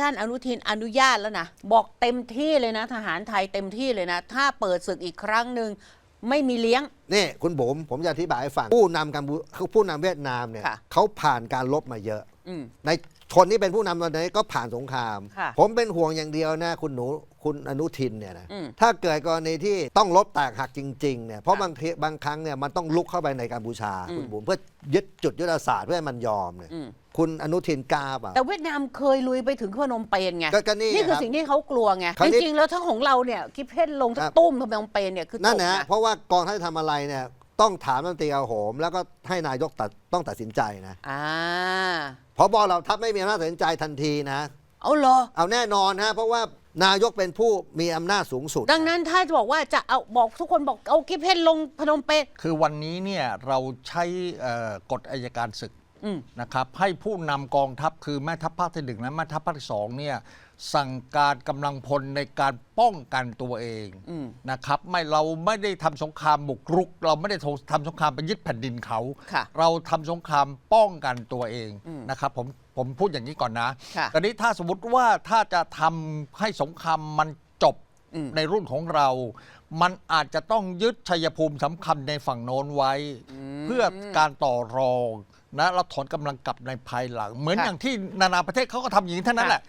ท่านอนุทินอนุญาตแล้วนะ บอกเต็มที่เลยนะ ทหารไทยเต็มที่เลยนะ ถ้าเปิดศึกอีกครั้งหนึ่งไม่มีเลี้ยง นี่คุณบุ๋มผมจะอธิบายให้ฟัง ผู้นำกัมพูคือผู้นำเวียดนามเนี่ยค่ะ เขาผ่านการลบมาเยอะ อืม ใน คนที่เป็นผู้นำตอนนี้ก็ผ่านสงคราม ค่ะผมเป็นห่วงอย่างเดียวนะ คุณหนูคุณอนุทินเนี่ยนะอืมถ้าเกิดกรณีที่ต้องลบแตกหักจริงๆเนี่ยเพราะค่ะบางทีบางครั้งเนี่ยมันต้องลุกเข้าไปในกัมพูชาอืม คุณบุ๋มเพื่อยึดจุดยุทธศาสตร์เพื่อให้มันยอมเนี่ยอืมคุณอนุทินกล้าเปล่าแต่เวียดนามเคยลุยไปถึงพนมเปญไงก็ก็นี่นี่คือครับสิ่งที่เขากลัวไงคราวจนี้ริงๆแล้วทั้งของเราเนี่ยคิดเพชรลงทั้ครังบ ตุ้มพนมเปญเนี่ยคือนั่นตกนะเพราะว่ากองทัพทำอะไรเนี่ย ต้องถามรัฐมนตรีกลาโหม แล้วก็ให้นายกตัดต้องตัดสินใจนะอ่าเพราะบอเราทัพไม่มีอำนาจตัดสินใจทันทีนะ เอาเหรอ เอาแน่นอนฮะเพราะว่านายกเป็นผู้มีอำนาจสูงสุด ดังนั้นถ้าจะบอกว่าจะเอาบอกทุกคนบอกเอากิฟเพชรลงพนมเปญคือวันนี้เนี่ยเราใช้เอ่อกฎอายการศึกอืม นะครับให้ผู้นำกองทัพคือแม่ทัพภาคที่หนึ่งและแม่ทัพภาคที่สองเนี่ยสั่งการกำลังพลในการป้องกันตัวเองอืมนะครับไม่เราไม่ได้ทำสงครามบุกรุก เราไม่ได้ทำสงครามไปยึดแผ่นดินเขาค่ะเราทำสงครามป้องกันตัวเองอืมนะครับผมผมพูดอย่างนี้ก่อนนะค่ะตอนนี้ถ้าสมมติว่าถ้าจะทำให้สงครามมันจบอืมในรุ่นของเรา มันอาจจะต้องยึดชัยภูมิสำคัญในฝั่งโน้นไว้ เพื่อการต่อรอง นะเราถอนกำลังกลับในภายหลัง เหมือนค่ะ อย่างที่นานาประเทศเขาก็ทำอย่างนี้เท่านั้นแหละ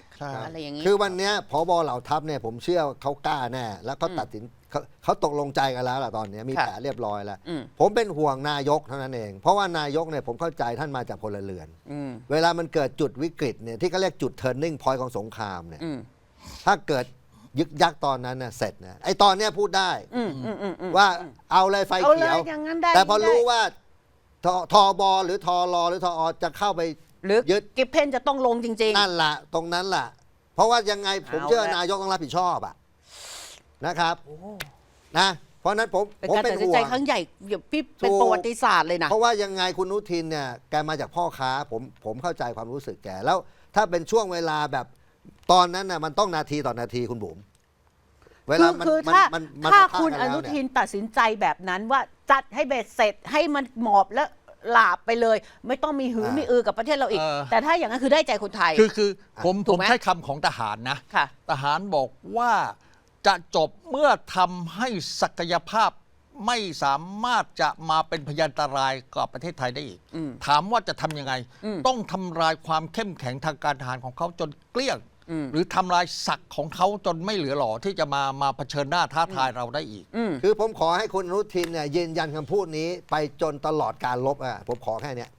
อะไรอย่างนี้ คือวันเนี้ยพบเหล่าทัพเนี่ยผมเชื่อเขากล้าแน่แล้วเขาตัดสินเขาเขาตกลงใจกันแล้วล่ะตอนเนี้ยมีค่ะ แผนเรียบร้อยแล้ว อืมผมเป็นห่วงนายกเท่านั้นเอง เพราะว่านายกเนี่ยผมเข้าใจท่านมาจากพลเรือน อืมเวลามันเกิดจุดวิกฤตเนี่ยที่เขาเรียกจุด turning point ของสงครามเนี่ยอืมถ้าเกิดยึกยักตอนนั้นน่ะเสร็จนะไอตอนเนี้ยพูดได้อืมอืมอืมอืมว่าเอาเลยไฟเอาเลเขียยว อย่างนั้นได้แต่พอได้รู้ว่า ททบหรือทรหรือทอจะเข้าไป หรือยึด กิฟเพนจะต้องลงจริง นั่นละตรงนั้นล่ะ เพราะว่ายังไงผมเอาเชื่อละ นายกต้องรับผิดชอบอะนะครับๆโอ้นะเพราะฉะนั้นผมเป็นผมการเป็นตัดสินห่วใจง ครั้งใหญ่เดี๋ยวพี่เป็นถูก ประวัติศาสตร์เลยนะ เพราะว่ายังไงคุณอนุทินเนี่ยแกมาจากพ่อค้าผมผมเข้าใจความรู้สึกแกแล้ว ถ้าเป็นช่วงเวลาแบบตอนนั้นน่ะมันต้องนาทีต่อนาทีคุณบุ๋ม เวคืลาอมันคือมันถ้ามันมันถ้าปะทะคุณกัอแล้วนุเยทินตัดสินใจแบบนั้นว่าจัดให้เบ็ดเสร็จให้มันหมอบและหลาบไปเลย ไม่ต้องมีหืออ่ามีมีอือกับประเทศเราอีก เออ แต่ถ้าอย่างนั้นคือได้ใจคนไทย คือคือผมถูผกมไหม ใช้คำของทหารนะ ค่ะ ทหารบอกว่าจะจบเมื่อทำให้ศักยภาพไม่สามารถจะมาเป็นพยันตรายกับประเทศไทยได้อีก อืมถามว่าจะทำยังไง อืม ต้องทำลายความเข้มแข็งทางการทหารของเขาจนเกลี้ยงอืม หรือทำลายศักดิ์ของเขาจนไม่เหลือหล่อที่จะมามาเผชิญหน้าท้าทายเราได้อีกอืมคือผมขอให้คุณอนุทินเนี่ยยืนยันคำพูดนี้ไปจนตลอดการลบอะผมขอแค่เนี้ย